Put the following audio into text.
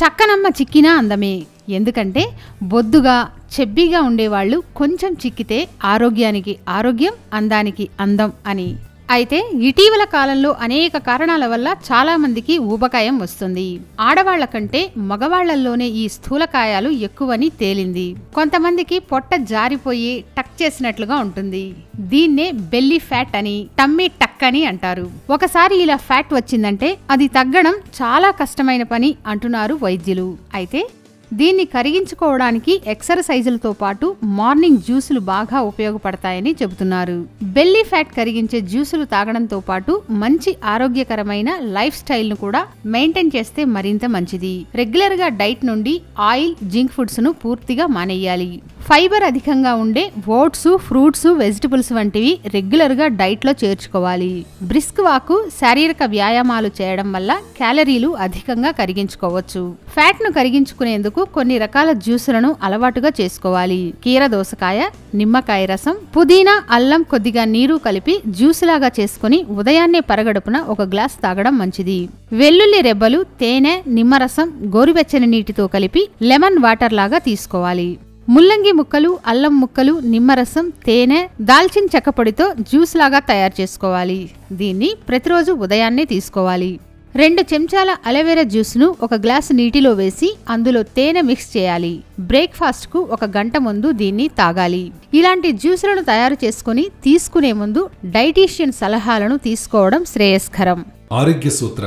చక్కనమ్మ చిక్కినా అందమే. ఎందుకంటే బొద్దుగా చెబ్బిగా ఉండేవాళ్ళు కొంచెం చిక్కితే ఆరోగ్యానికి ఆరోగ్యం అందానికి అందం అని. అయితే ఇటీవల కాలంలో అనేక కారణాల వల్ల చాలామందికి ఊబకాయం వస్తుంది. ఆడవాళ్ళ కంటే మగవాళ్ళలోనే ఈ స్థూలకాయాలు ఎక్కువని తేలింది. కొంతమందికి పొట్ట జారిపోయి టక్ చేసినట్లుగా ఉంటుంది. దీన్నే బెల్లి ఫ్యాట్ అని టమ్మీ టక్ అని అంటారు. ఒకసారి ఇలా ఫ్యాట్ వచ్చిందంటే అది తగ్గడం చాలా కష్టమైన పని అంటున్నారు వైద్యులు. అయితే దీన్ని కరిగించుకోవడానికి ఎక్సర్సైజులతో పాటు మార్నింగ్ జ్యూసులు బాగా ఉపయోగపడతాయని చెబుతున్నారు. బెల్లీ ఫ్యాట్ కరిగించే జ్యూసులు తాగడంతో పాటు మంచి ఆరోగ్యకరమైన లైఫ్ స్టైల్ను కూడా మెయింటైన్ చేస్తే మరింత మంచిది. రెగ్యులర్గా డైట్ నుండి ఆయిల్ జింక్ ఫుడ్స్ను పూర్తిగా మానేయాలి. ఫైబర్ అధికంగా ఉండే ఓట్స్ ఫ్రూట్స్ వెజిటబుల్స్ వంటివి రెగ్యులర్గా డైట్లో చేర్చుకోవాలి. బ్రిస్క్ వాకు శారీరక వ్యాయామాలు చేయడం వల్ల క్యాలరీలు అధికంగా కరిగించుకోవచ్చు. ఫ్యాట్ను కరిగించుకునేందుకు కొన్ని రకాల జ్యూసులను అలవాటుగా చేసుకోవాలి. కీర దోసకాయ నిమ్మకాయ రసం పుదీనా అల్లం కొద్దిగా నీరు కలిపి జ్యూస్ లాగా చేసుకుని ఉదయాన్నే పరగడుపున ఒక గ్లాస్ తాగడం మంచిది. వెల్లుల్లి రెబ్బలు తేనె నిమ్మరసం గోరువెచ్చని నీటితో కలిపి లెమన్ వాటర్ లాగా తీసుకోవాలి. ముల్లంగి ముక్కలు అల్లం ముక్కలు నిమ్మరసం తేనె దాల్చిన చెక్క పొడితో జ్యూస్ లాగా తయారు చేసుకోవాలి. దీన్ని ప్రతిరోజు ఉదయాన్నే తీసుకోవాలి. రెండు చెంచాల అలోవెరా జ్యూస్ను ఒక గ్లాసు నీటిలో వేసి అందులో తేనె మిక్స్ చేయాలి. బ్రేక్ఫాస్ట్కు ఒక గంట ముందు దీన్ని తాగాలి. ఇలాంటి జ్యూసులను తయారు చేసుకుని తీసుకునే ముందు డైటీషియన్ సలహాలను తీసుకోవడం శ్రేయస్కరం. ఆరోగ్య సూత్ర.